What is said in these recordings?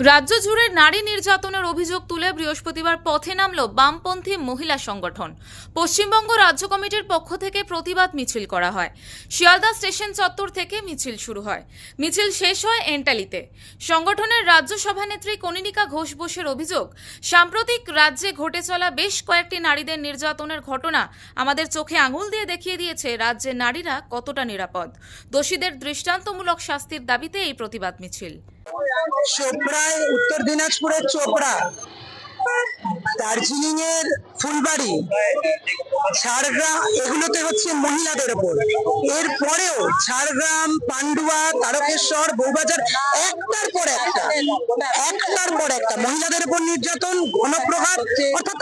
রাজ্য জুড়ে নারী নির্যাতনের অভিযোগ তুলে বৃহস্পতিবার পথে নামল বামপন্থী মহিলা সংগঠন। পশ্চিমবঙ্গ রাজ্য কমিটির পক্ষ থেকে প্রতিবাদ মিছিল করা হয়। শিয়ালদা স্টেশন চত্বর থেকে মিছিল শুরু হয়। মিছিল শেষ হয় এন্টালিতে। সংগঠনের রাজ্য সভানেত্রী কনিনিকা ঘোষ বোসের অভিযোগ, সাম্প্রতিক রাজ্যে ঘটে চলা বেশ কয়েকটি নারীদের নির্যাতনের ঘটনা আমাদের চোখে আঙুল দিয়ে দেখিয়ে দিয়েছে রাজ্যের নারীরা কতটা নিরাপদ। দোষীদের দৃষ্টান্তমূলক শাস্তির দাবিতে এই প্রতিবাদ মিছিল। চোপড়ায়, উত্তর দিনাজপুরের চোপড়া। দার্জিলিং এর ফুলবাড়ি, ঝাড়গ্রাম, এগুলোতে হচ্ছে মহিলাদের ওপর। এরপরেও ঝাড়গ্রাম, পান্ডুয়া, তারকেশ্বর বৌবাজার একটার পর একটা, একটার পর একটা মহিলাদের উপর নির্যাতন গণপ্রহার অর্থাৎ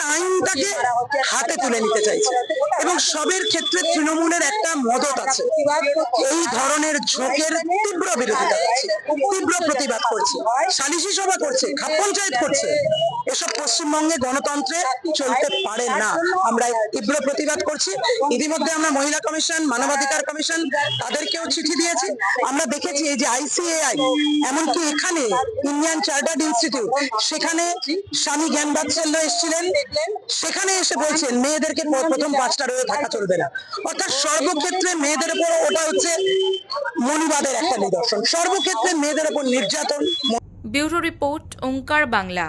আইনটাকে হাতে তুলে নিতে চাইছে। এবং সবের ক্ষেত্রে তৃণমূলের একটা মদত আছে। এই ধরনের ঝোঁকের তীব্র বিরোধিতা করছে, তীব্র প্রতিবাদ করছে, সালিশি সভা করছে, খাপ পঞ্চায়েত করছে। এসব পশ্চিমবঙ্গে গণতন্ত্রে চলতে পারে না। আমরা তীব্র প্রতিবাদ করছি। ইতিমধ্যে আমরা মহিলা কমিশন, মানবাধিকার কমিশন তাদেরকেও চিঠি দিয়েছি। আমরা দেখেছি এই যে আইসিএআই এমনকি এখানে ইন্ডিয়ান চার্টার্ড ইনস্টিটিউট, সেখানে স্বামী জ্ঞান বাৎসল্য এসেছিলেন। সেখানে এসে বলছেন, মেয়েদেরকে প্রথম পাঁচটা রয়ে থাকা চলবে না। অর্থাৎ সর্বক্ষেত্রে মেয়েদের উপর ওটা হচ্ছে মনুবাদের একটা নিদর্শন। সর্বক্ষেত্রে মেয়েদের উপর নির্যাতন, ব্যুরো রিপোর্ট, ওঙ্কার বাংলা।